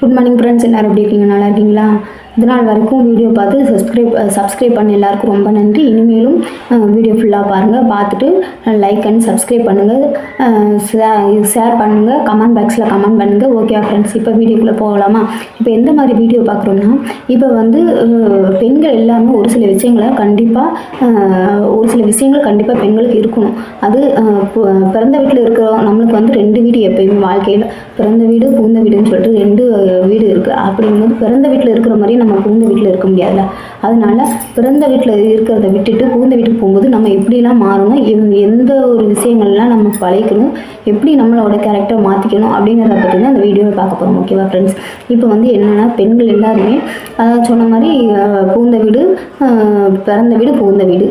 Good morning friends எல்லோரும் எப்படி இருக்கீங்க? நல்லா இருக்கீங்களா? இதனால் வரைக்கும் வீடியோ பார்த்து சப்ஸ்கிரைப் சப்ஸ்கிரைப் பண்ண எல்லாருக்கும் ரொம்ப நன்றி. இனிமேலும் வீடியோ ஃபுல்லாக பாருங்கள் பார்த்துட்டு லைக் அண்ட் சப்ஸ்கிரைப் பண்ணுங்கள் ஷேர் பண்ணுங்கள் கமெண்ட் பாக்ஸில் கமெண்ட் பண்ணுங்கள் ஓகே ஃப்ரெண்ட்ஸ் இப்போ வீடியோக்குள்ளே போகலாமா? இப்போ எந்த மாதிரி வீடியோ பார்க்குறோம்னா இப்போ வந்து பெண்கள் எல்லாமே ஒரு சில விஷயங்களை கண்டிப்பாக ஒரு சில விஷயங்கள் கண்டிப்பாக பெண்களுக்கு இருக்கணும். அது பிறந்த வீட்டில் இருக்கிறோம் நம்மளுக்கு வந்து ரெண்டு வீடு எப்பயுமே வாழ்க்கையில். பிறந்த வீடு பூந்த வீடுன்னு சொல்லிட்டு ரெண்டு வீடு இருக்குது அப்படிங்கும்போது பிறந்த வீட்டில் இருக்கிற மாதிரி நம்ம புகுந்த வீட்டில் இருக்க முடியாதுல்ல? அதனால பிறந்த வீட்டில் இருக்கிறத விட்டுட்டு புகுந்த வீட்டுக்கு போகும்போது நம்ம எப்படிலாம் மாறணும்? எந்- எந்த ஒரு விஷயங்கள்லாம் நம்ம பழைக்கணும் எப்படி நம்மளோட கேரக்டரை மாற்றிக்கணும் அப்படிங்கிறத பற்றி தான் அந்த வீடியோவை பார்க்க போகிறோம் ஓகேவா ஃப்ரெண்ட்ஸ் இப்போ வந்து என்னென்னா பெண்கள் எல்லாருமே அதாவது சொன்ன மாதிரி புகுந்த வீடு பிறந்த வீடு புகுந்த வீடு.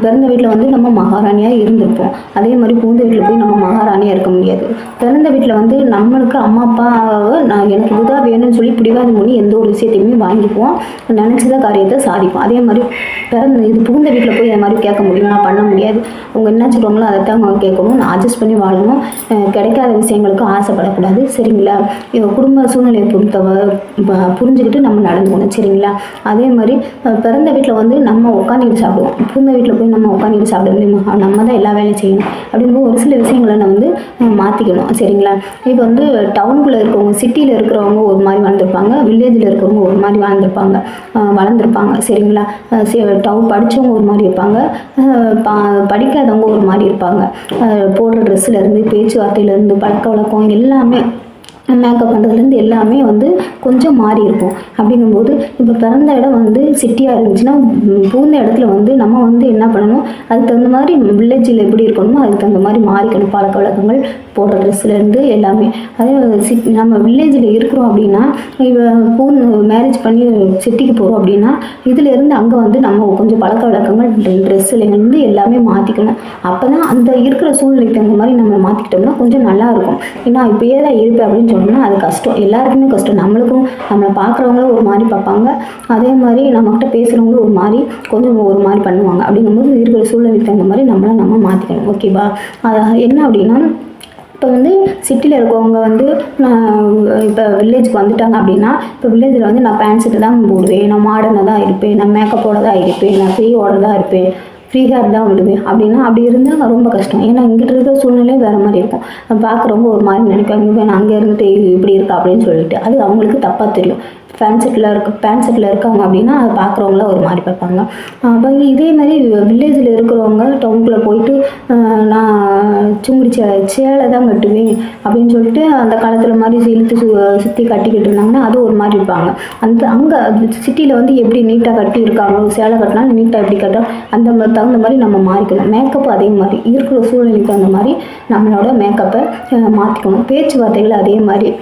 பிறந்த வீட்டில் வந்து நம்ம மகாராணியாக இருந்திருப்போம். அதே மாதிரி புகுந்த வீட்டில் போய் நம்ம மகாராணியாக இருக்க முடியாது. பிறந்த வீட்டில் வந்து நம்மளுக்கு அம்மா அப்பாவை நான் எனக்கு இதுதான் வேணும்னு சொல்லி பிடிவாதம் பண்ணி எந்த ஒரு விஷயத்தையுமே வாங்கிக்குவோம் நினச்சத காரியத்தை சாதிப்போம். அதே மாதிரி பிறந்த இது புகுந்த வீட்டில் போய் அது மாதிரி கேட்க முடியுமா? பண்ண முடியாது. அவங்க என்ன சொல்கிறாங்களோ அதை தான் அவங்க கேட்கணும். நான் அட்ஜஸ்ட் பண்ணி வாழணும். கிடைக்காத விஷயங்களுக்கு ஆசைப்படக்கூடாது. சரிங்களா? இவங்க குடும்ப சூழ்நிலையை பொறுத்த புரிஞ்சுக்கிட்டு நம்ம நடந்துக்கணும். சரிங்களா? அதே மாதிரி பிறந்த வீட்டில் வந்து நம்ம உட்காந்துக்கிட்டு சாப்பிடுவோம். புகுந்த வீட்டில் போய் நம்ம உட்காந்துட்டு சாப்பிட முடியுமா? நம்ம தான் எல்லா வேலையும் செய்யணும். அப்படிங்கும்போது ஒரு சில விஷயங்களை நம்ம வந்து மாற்றிக்கணும் சரிங்களா? இப்போ வந்து டவுனுக்குள்ளே இருக்கிறவங்க சிட்டியில் இருக்கிறவங்க ஒரு மாதிரி வாழ்ந்துருப்பாங்க. வில்லேஜில் இருக்கிறவங்க ஒரு மாதிரி வளர்ந்துருப்பாங்க வளர்ந்துருப்பாங்க. சரிங்களா? டவு படித்தவங்க ஒரு மாதிரி இருப்பாங்க. பா படிக்காதவங்க ஒரு மாதிரி இருப்பாங்க. போடுற ட்ரெஸ்ஸுலேருந்து பேச்சுவார்த்தையிலேருந்து பழக்க வழக்கம் எல்லாமே மேக்கப் பண்ணுறதுலேருந்து எல்லாமே வந்து கொஞ்சம் மாறி இருக்கும். அப்படிங்கும்போது இப்போ பிறந்த இடம் வந்து சிட்டியாக இருந்துச்சுன்னா பூந்த புகுந்த இடத்துல வந்து நம்ம வந்து என்ன பண்ணணும்? அதுக்கு தகுந்த மாதிரி வில்லேஜில் எப்படி இருக்கணுமோ அதுக்கு தகுந்த மாதிரி மாறிக்கணும் பழக்க வழக்கங்கள் போடுற ட்ரெஸ்லேருந்து எல்லாமே. அதே சிட் நம்ம வில்லேஜில் இருக்கிறோம் அப்படின்னா இப்போ மேரேஜ் பண்ணி சிட்டிக்கு போகிறோம் அப்படின்னா இதுலேருந்து அங்கே வந்து நம்ம கொஞ்சம் பழக்க வழக்கங்கள் ட்ரெஸ்ஸுலேருந்து எல்லாமே மாற்றிக்கணும் அப்போ தான் அந்த இருக்கிற சூழ்நிலைக்கு தகுந்த மாதிரி நம்ம மாற்றிக்கிட்டோம்னா கொஞ்சம் நல்லாயிருக்கும் ஏன்னா இப்படியே தான் இருப்பேன் அப்படின்னு சொன்னோம்னா அது கஷ்டம். எல்லாருக்குமே கஷ்டம். நம்மளுக்கும் நம்மளை பார்க்குறவங்களும் ஒரு மாதிரி பார்ப்பாங்க. அதே மாதிரி நம்மக்கிட்ட பேசுகிறவங்களும் ஒரு மாதிரி கொஞ்சம் ஒரு மாதிரி பண்ணுவாங்க. அப்படிங்கும்போது இருக்கிற சூழ்நிலைக்கு தகுந்த மாதிரி நம்மளை நம்ம மாற்றிக்கணும் ஓகேவா? அது என்ன அப்படின்னா இப்போ வந்து சிட்டியில் இருக்கவங்க வந்து நான் இப்போ வில்லேஜ்க்கு வந்துட்டாங்க அப்படின்னா இப்போ வில்லேஜில் வந்து நான் பேண்ட் ஷர்ட்டு தான் போடுவேன். நான் மாடர்னாக தான் இருப்பேன். நான் மேக்கப்போட தான் இருப்பேன். நான் ஃப்ரீயோட தான் இருப்பேன். ஃப்ரீ ஹேர் தான் விடுவேன் அப்படின்னா அப்படி இருந்தால் ரொம்ப கஷ்டம். ஏன்னா இங்கிட்ட இருக்கிற சூழ்நிலை வேறு மாதிரி இருக்கும். பார்க்குறவங்க ஒரு மாதிரி நினைப்பாங்க நான் அங்கே இருந்துட்டு இப்படி இருக்கா அப்படின்னு சொல்லிட்டு. அது அவங்களுக்கு தப்பாக தெரியும். பேண்ட் செட்டில் இருக்க பேண்ட் செட்டில் இருக்காங்க அப்படின்னா அதை பார்க்குறவங்கள ஒரு மாதிரி பார்ப்பாங்க. அப்போ இதே மாதிரி வில்லேஜில் இருக்கிறவங்க டவுனுக்குள்ளே போயிட்டு நான் சுங்குடி சேலை சேலை தான் கட்டுவேன் அப்படின்னு சொல்லிட்டு அந்த காலத்தில் மாதிரி இழுத்து சு சுற்றி கட்டிக்கிட்டு இருந்தாங்கன்னா அது ஒரு மாதிரி இருப்பாங்க. அந்த அங்கே சிட்டியில் வந்து எப்படி நீட்டாக கட்டி இருக்காங்களோ சேலை கட்டினாலும் நீட்டாக எப்படி கட்டுறோம் அந்த மாதிரி தகுந்த மாதிரி நம்ம மாறிக்கணும். மேக்கப் அதே மாதிரி இருக்கிற சூழ்நிலைக்கு தகுந்த மாதிரி நம்மளோட மேக்கப்பை மாற்றிக்கணும் பேச்சுவார்த்தைகள் அதே மாதிரி.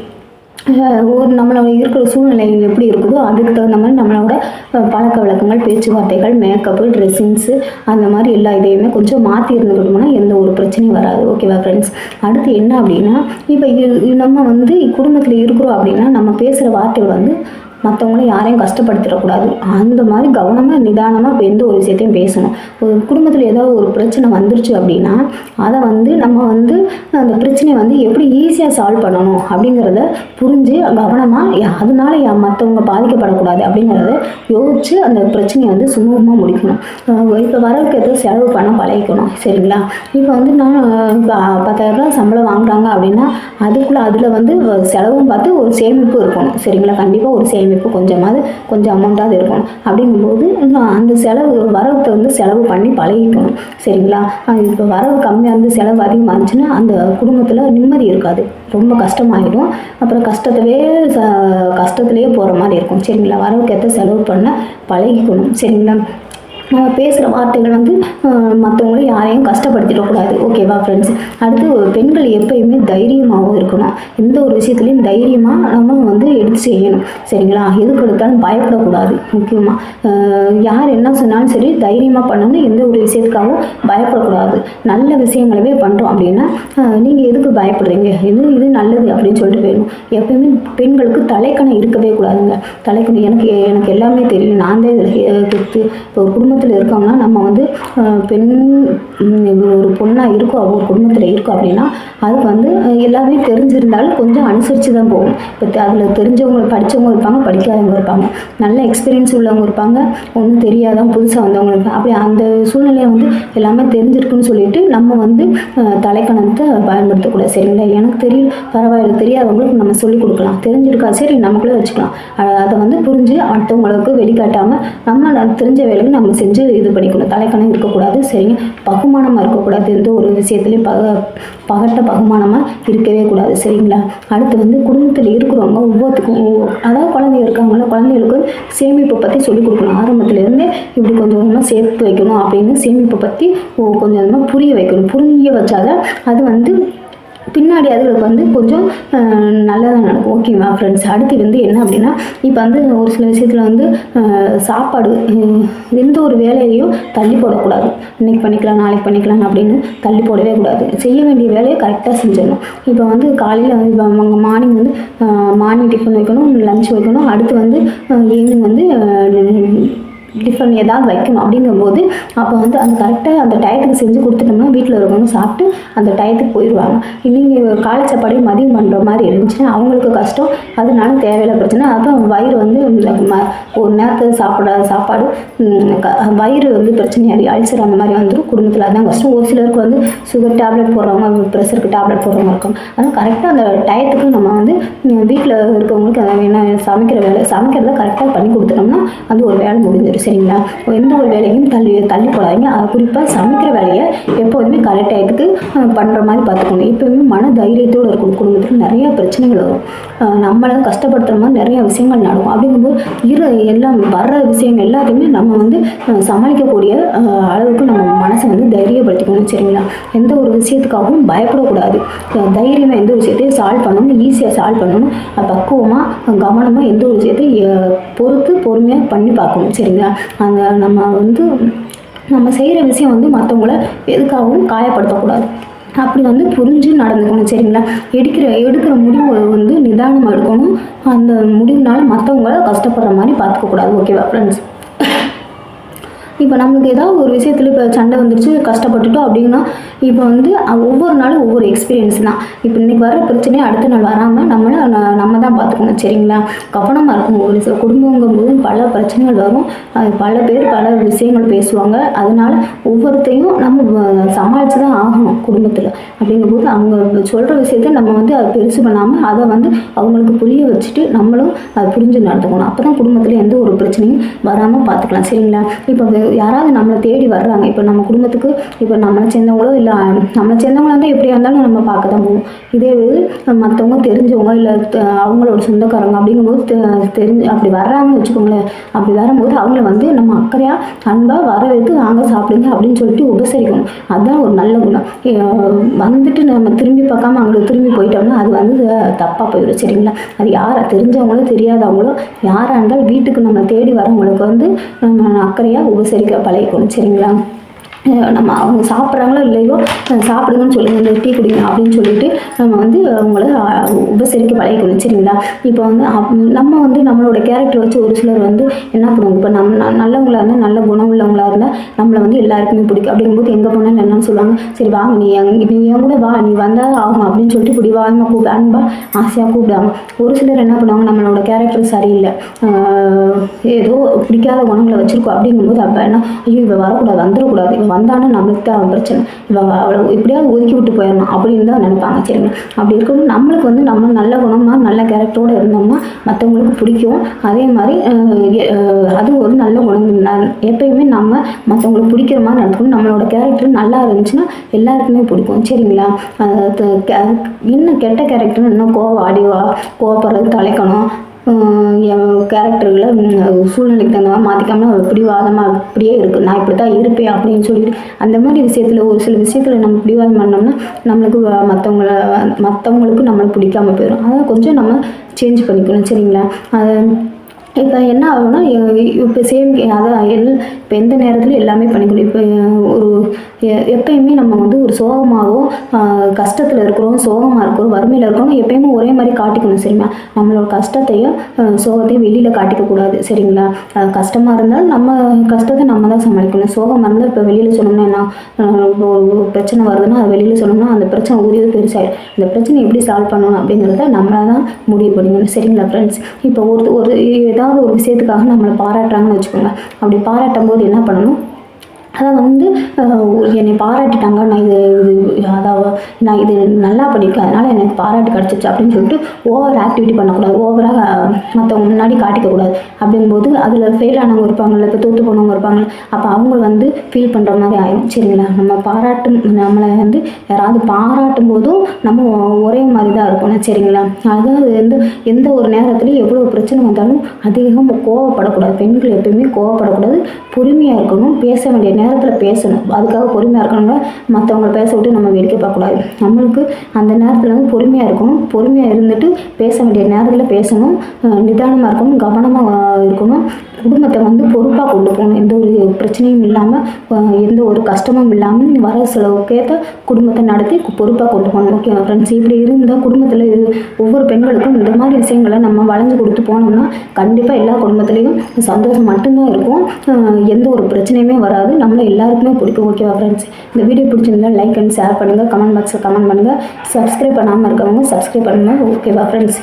ஒரு நம்மளோட இருக்கிற சூழ்நிலை எப்படி இருக்குதோ அதுக்கு தகுந்த மாதிரி நம்மளோட பழக்க வழக்கங்கள் பேச்சுவார்த்தைகள் மேக்கப்பு ட்ரெஸ்ஸிங்ஸு அந்த மாதிரி எல்லா இதையுமே கொஞ்சம் மாற்றி இருந்துக்கிட்டோம்னா எந்த ஒரு பிரச்சனையும் வராது. ஓகேவா ஃப்ரெண்ட்ஸ் அடுத்து என்ன அப்படின்னா இப்போ நம்ம வந்து குடும்பத்தில் இருக்கிறோம் அப்படின்னா நம்ம பேசுகிற வார்த்தைகள் வந்து மற்றவங்கள யாரையும் கஷ்டப்படுத்திடக்கூடாது. அந்த மாதிரி கவனமாக நிதானமாக இப்போ எந்த ஒரு விஷயத்தையும் பேசணும். ஒரு குடும்பத்தில் ஏதாவது ஒரு பிரச்சனை வந்துருச்சு அப்படின்னா அதை வந்து நம்ம வந்து அந்த பிரச்சனையை வந்து எப்படி ஈஸியாக சால்வ் பண்ணணும் அப்படிங்கிறத புரிஞ்சு கவனமாக அதனால யா- மற்றவங்க பாதிக்கப்படக்கூடாது அப்படிங்கிறத யோசிச்சு அந்த பிரச்சனையை வந்து சுமூகமாக முடிக்கணும். இப்போ வரவுக்கு ஏதோ செலவு பண்ண பழகிக்கணும் சரிங்களா? இப்போ வந்து நான் இப்போ பத்தாயிரரூபா சம்பளம் வாங்குறாங்க அப்படின்னா அதுக்குள்ளே அதில் வந்து வ- செலவும் பார்த்து ஒரு சேமிப்பு இருக்கணும் சரிங்களா? கண்டிப்பாக ஒரு சேமிப்பு கொஞ்சமாவது கொஞ்சம் அமௌண்ட்டாவது இருக்கணும். அப்படிங்கும்போது நான் அந்த செலவு வரவுக்கு வந்து செலவு பண்ணி பழகிக்கணும். சரிங்களா? இப்போ வரவு கம்மியாக இருந்து செலவு அதிகமாக இருந்துச்சுன்னா அந்த குடும்பத்தில் நிம்மதி இருக்காது. ரொம்ப கஷ்டமாயிடும். அப்புறம் கஷ்டத்தவே ச கஷ்டத்துலேயே போகிற மாதிரி இருக்கும். சரிங்களா? வரவுக்கு ஏற்ற செலவு பண்ண பழகிக்கணும். சரிங்களா? நம்ம பேசுகிற வார்த்தைகள் வந்து மற்றவங்களும் யாரையும் கஷ்டப்படுத்திடக்கூடாது ஓகேவா ஃப்ரெண்ட்ஸ் அடுத்து பெண்கள் எப்பயுமே தைரியமாகவும் இருக்கணும். எந்த ஒரு விஷயத்துலையும் தைரியமாக நம்ம வந்து எடுத்து செய்யணும். சரிங்களா? எதுக்கு எடுத்தாலும் பயப்படக்கூடாது. முக்கியமாக யார் என்ன சொன்னாலும் சரி தைரியமாக பண்ணணும் எந்த ஒரு விஷயத்துக்காகவும் பயப்படக்கூடாது. நல்ல விஷயங்களவே பண்ணுறோம் அப்படின்னா நீங்கள் எதுக்கு பயப்படுறீங்க? இது இது நல்லது அப்படின்னு சொல்லிட்டு வேணும். எப்பயுமே பெண்களுக்கு தலைக்கணம் இருக்கவே கூடாதுங்க. தலைக்கணம் எனக்கு எனக்கு எல்லாமே தெரியும். நான் தான் இதில் கெத்து. இப்போ ஒரு குடும்பத்தில் இருக்காங்கன்னா நம்ம வந்து பெண் ஒரு பொண்ணாக இருக்கோம் ஒரு குடும்பத்தில் இருக்கோம் அப்படின்னா அதுக்கு வந்து எல்லாமே தெரிஞ்சிருந்தாலும் கொஞ்சம் அனுசரித்து தான் போகும். இப்போ அதில் தெரிஞ்சவங்க படித்தவங்க இருப்பாங்க படிக்காதவங்க இருப்பாங்க. நல்ல எக்ஸ்பீரியன்ஸ் உள்ளவங்க இருப்பாங்க. ஒன்றும் தெரியாதவங்க புதுசாக வந்தவங்க இருப்பாங்க. அப்படி அந்த சூழ்நிலையை வந்து எல்லாமே தெரிஞ்சிருக்குன்னு சொல்லிட்டு நம்ம வந்து தலைக்கணத்தை பயன்படுத்தக்கூடாது. சரிங்களா எனக்கு தெரியல பரவாயில்ல தெரியாதவங்களுக்கு நம்ம சொல்லிக் கொடுக்கலாம். தெரிஞ்சிருக்கா? சரி நமக்குள்ளே வச்சுக்கலாம். அதை வந்து புரிஞ்சு அடுத்தவங்களுக்கு வெளிக்காட்டாமல் நம்ம தெரிஞ்ச வேலைக்கு நம்ம செஞ்சு இது பண்ணிக்கணும் தலைக்கணம் இருக்கக்கூடாது. சரிங்க. பகுமானமாக இருக்கக்கூடாது. எந்த ஒரு விஷயத்துலையும் பக பகட்ட பகுமானமாக இருக்கவே கூடாது. சரிங்களா? அடுத்து வந்து குடும்பத்தில் இருக்கிறவங்க ஒவ்வொருத்துக்கும் அதாவது குழந்தைங்க இருக்காங்களோ குழந்தைகளுக்கு சேமிப்பை பற்றி சொல்லிக் கொடுக்கணும். ஆரம்பத்துலேருந்தே இப்படி கொஞ்சம் கொஞ்சமாக சேர்த்து வைக்கணும் அப்படின்னு சேமிப்பை பற்றி கொஞ்சம் கொஞ்சமாக புரிய வைக்கணும். புரிய வச்சாதான் அது வந்து பின்னாடி அதுகளுக்கு வந்து கொஞ்சம் நல்லதாக நடக்கும். ஓகேவா ஃப்ரெண்ட்ஸ் அடுத்து வந்து என்ன அப்படின்னா இப்போ வந்து ஒரு சில விஷயத்தில் வந்து சாப்பாடு எந்த ஒரு வேலையையும் தள்ளி போடக்கூடாது. இன்னைக்கு பண்ணிக்கலாம் நாளைக்கு பண்ணிக்கலாம் அப்படின்னு தள்ளி போடவே கூடாது. செய்ய வேண்டிய வேலையை கரெக்டாக செஞ்சிடணும். இப்போ வந்து காலையில் வந்து இப்போ அவங்க மார்னிங் வந்து மார்னிங் டிஃபன் வைக்கணும் லஞ்ச் வைக்கணும். அடுத்து வந்து ஈவினிங் வந்து டிஃபன் ஏதாவது வைக்கணும் அப்படிங்கும்போது அப்போ வந்து அந்த கரெக்டாக அந்த டயத்துக்கு செஞ்சு கொடுத்துட்டோம்னா வீட்டில் இருக்கவங்க சாப்பிட்டு அந்த டயத்துக்கு போயிடுவாங்க நீங்கள் காலை சாப்பாடையும் மதியம் பண்ணுற மாதிரி இருந்துச்சுன்னா அவங்களுக்கு கஷ்டம். அதனால தேவையில்ல பிரச்சனை. அப்போ வயிறு வந்து ம- ஒரு நேரத்தில் சாப்பிட சாப்பாடு க- வயிறு வந்து பிரச்சனையாகி அல்சர் அந்த மாதிரி வந்துடும் குடும்பத்தில் அதான் கஷ்டம். ஒரு சிலருக்கு வந்து சுகர் டேப்லெட் போடுறவங்க ப்ரெஷருக்கு டேப்லெட் போடுறவங்க இருக்கும் ஆனால் கரெக்டாக அந்த டயத்துக்கு நம்ம வந்து வீட்டில் இருக்கவங்களுக்கு அதை சமைக்கிற வேலை சமைக்கிறத கரெக்டாக பண்ணி கொடுத்துட்டோம்னா அது ஒரு வேலை முடிஞ்சிடும் சரிங்களா? எந்த ஒரு வேலையும் தள்ளி தள்ளி போடாதீங்க குறிப்பாக சமைக்கிற வேலையை எப்போதுமே கரெக்ட் டயத்துக்கு பண்ணுற மாதிரி பார்த்துக்கணும் எப்போயுமே மன தைரியத்தோடு இருக்கணும். குடும்பத்தில் நிறைய பிரச்சனைகள் வரும். நம்மளை கஷ்டப்படுத்துகிற மாதிரி நிறைய விஷயங்கள் நடக்கும். அப்படிங்கும்போது இரு எல்லாம் வர்ற விஷயங்கள் எல்லாத்தையுமே நம்ம வந்து சமாளிக்கக்கூடிய அளவுக்கு நம்ம மனசை வந்து தைரியப்படுத்திக்கணும். சரிங்களா? எந்த ஒரு விஷயத்துக்காகவும் பயப்படக்கூடாது. தைரியமாக எந்த விஷயத்தையும் சால்வ் பண்ணணும். ஈஸியாக சால்வ் பண்ணணும். பக்குவமாக கவனமாக எந்த ஒரு விஷயத்தையும் பொறுத்து பொறுமையாக பண்ணி பார்க்கணும். சரிங்களா? அந்த நம்ம வந்து நம்ம செய்கிற விஷயம் வந்து மற்றவங்கள எதுக்காகவும் காயப்படுத்தக்கூடாது. அப்படி வந்து புரிஞ்சு நடந்துக்கணும் சரிங்களா? எடுக்கிற எடுக்கிற முடிவு வந்து நிதானமாக எடுக்கணும். அந்த முடிவுனால மற்றவங்கள கஷ்டப்படுற மாதிரி பார்த்துக்கக்கூடாது ஓகேவா ஃப்ரெண்ட்ஸ் இப்போ நம்மளுக்கு ஏதாவது ஒரு விஷயத்தில் இப்போ சண்டை வந்துருச்சு கஷ்டப்பட்டுட்டோம் அப்படின்னா இப்போ வந்து ஒவ்வொரு நாளும் ஒவ்வொரு எக்ஸ்பீரியன்ஸ் தான். இப்போ இன்னைக்கு வர பிரச்சனையே அடுத்த நாள் வராமல் நம்மளை ந- நம்ம தான் பார்த்துக்கணும் சரிங்களா? கவனமாக இருக்கும். ஒரு சில குடும்பங்கும் போது பல பிரச்சனைகள் வரும். பல பேர் பல விஷயங்கள் பேசுவாங்க. அதனால் ஒவ்வொருத்தையும் நம்ம சமாளித்து தான் ஆகணும் குடும்பத்தில். அப்படிங்கும்போது அவங்க சொல்கிற விஷயத்த நம்ம வந்து அதை பெருசு பண்ணாமல் அதை வந்து அவங்களுக்கு புரிய வச்சுட்டு நம்மளும் அதை புரிஞ்சு நடந்துக்கணும். அப்போ தான் குடும்பத்தில் எந்த ஒரு பிரச்சனையும் வராமல் பார்த்துக்கலாம் சரிங்களா? இப்போ யாராவது நம்மளை தேடி வர்றாங்க. இப்போ நம்ம குடும்பத்துக்கு இப்போ நம்மளை சேர்ந்தவங்களோ இல்லை நம்மளை சேர்ந்தவங்களா இருந்தால் எப்படியா இருந்தாலும் நம்ம பார்க்க தான் போவோம். இதே மற்றவங்க தெரிஞ்சவங்க இல்லை அவங்களோட சொந்தக்காரங்க அப்படிங்கும்போது தெ- தெரிஞ்சு அப்படி வர்றாங்கன்னு வச்சுக்கோங்களேன். அப்படி வரும்போது அவங்கள வந்து நம்ம அக்கறையாக அன்பாக வரவேற்று வாங்க சாப்பிடுங்க அப்படின்னு சொல்லிட்டு உபசரிக்கணும். அதுதான் ஒரு நல்ல குணம். வந்துட்டு நம்ம திரும்பி பார்க்காம அவங்களுக்கு திரும்பி போயிட்டோம்னா அது வந்து தப்பாக போயிடும். சரிங்களா? அது யாரை தெரிஞ்சவங்களோ தெரியாதவங்களோ யாராக இருந்தாலும் வீட்டுக்கு நம்ம தேடி வரவங்களுக்கு வந்து நம்ம அக்கறையாக உபசரி உபசரிக்க பழகிக்கணும் சரிங்களா? நம்ம அவங்க சாப்பிட்றாங்களோ இல்லையோ சாப்பிடுங்கன்னு சொல்லுங்க இந்த டீ குடிங்க அப்படின்னு சொல்லிட்டு நம்ம வந்து அவங்கள உபசரிக்க பழகிக்கணும் சரிங்களா இப்போ வந்து நம்ம வந்து நம்மளோட கேரக்டர் வச்சு ஒரு சிலர் வந்து என்ன பண்ணுவாங்க? இப்போ நம்ம ந- இருந்தால் நல்ல குணம் உள்ளவங்களாக இருந்தால் நம்மளை வந்து எல்லாருக்குமே பிடிக்கும். அப்படிங்கும்போது எங்கே போனாலும் என்னன்னு சொல்லுவாங்க சரி வாங்க நீ எங் நீ என் கூட வா நீ வந்தால் ஆகும் அப்படின்னு சொல்லிட்டு இப்படி வாங்க கூப்பிடு அன்பா ஆசையாக கூப்பிடுவாங்க. ஒரு சிலர் என்ன பண்ணுவாங்க நம்மளோட கேரக்டர் சரியில்லை ஏதோ பிடிக்காத குணங்களை வச்சுருக்கோம் அப்படிங்கும்போது அப்போ என்ன ஐயோ இவ வரக்கூடாது வந்துடக்கூடாது இவன் வந்தானே நம்மளுக்கு தான் பிரச்சனை. இவ அவ்வளோ எப்படியாவது ஒதுக்கி விட்டு போயிடணும் அப்படின்னு தான் நினைப்பாங்க. சரிங்க அப்படி இருக்கணும் நம்மளுக்கு வந்து நம்ம நல்ல குணமாக நல்ல கேரக்டரோடு இருந்தோம்னா மற்றவங்களுக்கு பிடிக்கும். அதே மாதிரி அது ஒரு நல்ல குணம். எப்பயுமே நம்ம மற்றவங்களுக்கு பிடிக்கிற மாதிரி நடக்கணும் நம்மளோட கேரக்டர் நல்லா இருந்துச்சுன்னா எல்லாருக்குமே பிடிக்கும். சரிங்களா? இன்னும் கே- என்ன கெட்ட கேரக்டர்னு இன்னும் கோவம் அடிவா கோவப்படுறது தலைக்கணும். கேரக்டர்களை சூழ்நிலைக்கு தகுந்த மாதிரி மாற்றிக்காமல் பிடிவாதமாக இப்படியே இருக்குது நான் இப்படி தான் இருப்பேன் அப்படின்னு சொல்லிட்டு அந்த மாதிரி விஷயத்தில் ஒரு சில விஷயத்தில் நம்ம பிடிவாதம் பண்ணோம்னா நம்மளுக்கு மற்றவங்கள மற்றவங்களுக்கு நம்மளை பிடிக்காம போயிடும் அதை கொஞ்சம் நம்ம சேஞ்ச் பண்ணிக்கணும் சரிங்களா? அதை இப்போ என்ன ஆகும்னா இப்போ சேம் அதான் எல் இப்போ எந்த நேரத்துலையும் எல்லாமே பண்ணிக்கணும். இப்போ ஒரு எப்பயுமே நம்ம வந்து ஒரு சோகமாகவும் கஷ்டத்தில் இருக்கிறோம் சோகமாக இருக்கிறோம் வறுமையில் இருக்கிறோம் எப்பயுமே ஒரே மாதிரி காட்டிக்கணும் சரிங்களா? நம்மளோட கஷ்டத்தையும் சோகத்தையும் வெளியில் காட்டிக்கக்கூடாது சரிங்களா? கஷ்டமாக இருந்தாலும் நம்ம கஷ்டத்தை நம்ம தான் சமாளிக்கணும். சோகமாக இருந்தால் இப்போ வெளியில் சொன்னோம்னா என்ன? இப்போ ஒரு பிரச்சனை வருதுன்னா அது வெளியில் சொன்னோம்னா அந்த பிரச்சனை உரிய பெருசாகிடும் இந்த பிரச்சனை எப்படி சால்வ் பண்ணணும் அப்படிங்கிறத நம்மளாக தான் முடிவு பண்ணிக்கணும் சரிங்களா ஃப்ரெண்ட்ஸ் இப்போ ஒரு ஒரு ஏதாவது ஒரு விஷயத்துக்காக நம்மளை பாராட்டுறாங்கன்னு வச்சுக்கோங்க. அப்படி பாராட்டும் போது என்ன பண்ணணும்? அதை வந்து என்னை பாராட்டிட்டாங்க. நான் இது இது அதாவது நான் இது நல்லா பண்ணியிருக்கேன் அதனால் எனக்கு பாராட்டு கிடச்சிச்சு அப்படின்னு சொல்லிட்டு ஓவர் ஆக்டிவிட்டி பண்ணக்கூடாது. ஓவராக மற்றவங்க முன்னாடி காட்டிக்கக்கூடாது. அப்படிங்கும்போது அதில் ஃபெயில் ஆனவங்க இருப்பாங்கள்ல இப்போ தோற்று போனவங்க இருப்பாங்கல்ல அப்போ அவங்க வந்து ஃபீல் பண்ணுற மாதிரி ஆயிடும் சரிங்களா? நம்ம பாராட்டும் நம்மளை வந்து யாராவது பாராட்டும் போதும் நம்ம ஒரே மாதிரி தான் இருக்கணும். சரிங்களா? அதாவது வந்து எந்த ஒரு நேரத்துலையும் எவ்வளோ பிரச்சனை வந்தாலும் அதிகமாக கோவப்படக்கூடாது. பெண்கள் எப்பயுமே கோவப்படக்கூடாது. பொறுமையாக இருக்கணும். பேச வேண்டிய நேரத்தில் பேசணும். அதுக்காக பொறுமையாக இருக்கணும்னா மற்றவங்கள பேச விட்டு நம்ம வேடிக்கை பார்க்கக்கூடாது நம்மளுக்கு அந்த நேரத்தில் வந்து பொறுமையாக இருக்கணும். பொறுமையாக இருந்துட்டு பேச வேண்டிய நேரத்தில் பேசணும். நிதானமாக இருக்கணும். கவனமாக இருக்கணும். குடும்பத்தை வந்து பொறுப்பாக கொண்டு போகணும். எந்த ஒரு பிரச்சனையும் இல்லாமல் எந்த ஒரு கஷ்டமும் இல்லாமல் வர செலவுக்கேற்ற குடும்பத்தை நடத்தி பொறுப்பாக கொண்டு போகணும். ஓகே ஃப்ரெண்ட்ஸ் இப்படி இருந்தால் குடும்பத்தில் ஒவ்வொரு பெண்களுக்கும் இந்த மாதிரி விஷயங்களை நம்ம வளைஞ்சு கொடுத்து போனோம்னா கண்டிப்பாக எல்லா குடும்பத்துலேயும் சந்தோஷம் மட்டும்தான் இருக்கும். எந்த ஒரு பிரச்சனையுமே வராது. நம்மளை எல்லாருக்குமே பிடிக்கும். ஓகேவா ஃப்ரெண்ட்ஸ் இந்த வீடியோ பிடிச்சிருந்தா லைக் அண்ட் ஷேர் பண்ணுங்கள் கமெண்ட் பாக்ஸில் கமெண்ட் பண்ணுங்கள் சப்ஸ்கிரைப் பண்ணாமல் இருக்கவங்க சப்ஸ்கிரைப் பண்ணுங்கள் ஓகேவா ஃப்ரெண்ட்ஸ்